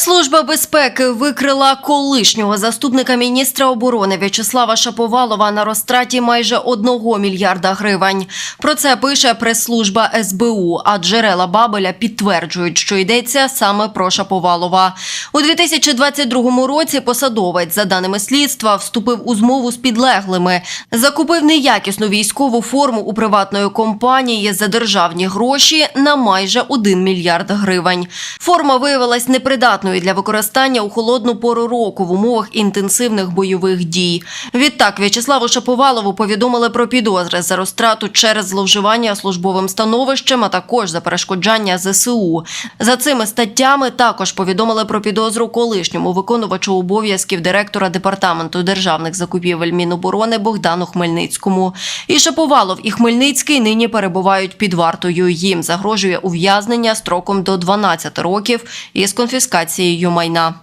Служба безпеки викрила колишнього заступника міністра оборони В'ячеслава Шаповалова на розтраті майже одного мільярда гривень. Про це пише прес-служба СБУ, а джерела Бабеля підтверджують, що йдеться саме про Шаповалова. У 2022 році посадовець, за даними слідства, вступив у змову з підлеглими, закупив неякісну військову форму у приватної компанії за державні гроші на майже 1 мільярд гривень. Форма виявилась непридатною для використання у холодну пору року в умовах інтенсивних бойових дій. Відтак В'ячеславу Шаповалову повідомили про підозри за розтрату через зловживання службовим становищем, а також за перешкоджання ЗСУ. За цими статтями також повідомили про підозру колишньому виконувачу обов'язків директора департаменту державних закупівель Міноборони Богдану Хмельницькому. І Шаповалов і Хмельницький нині перебувають під вартою. Їм загрожує ув'язнення строком до 12 років із конфіскацією майна.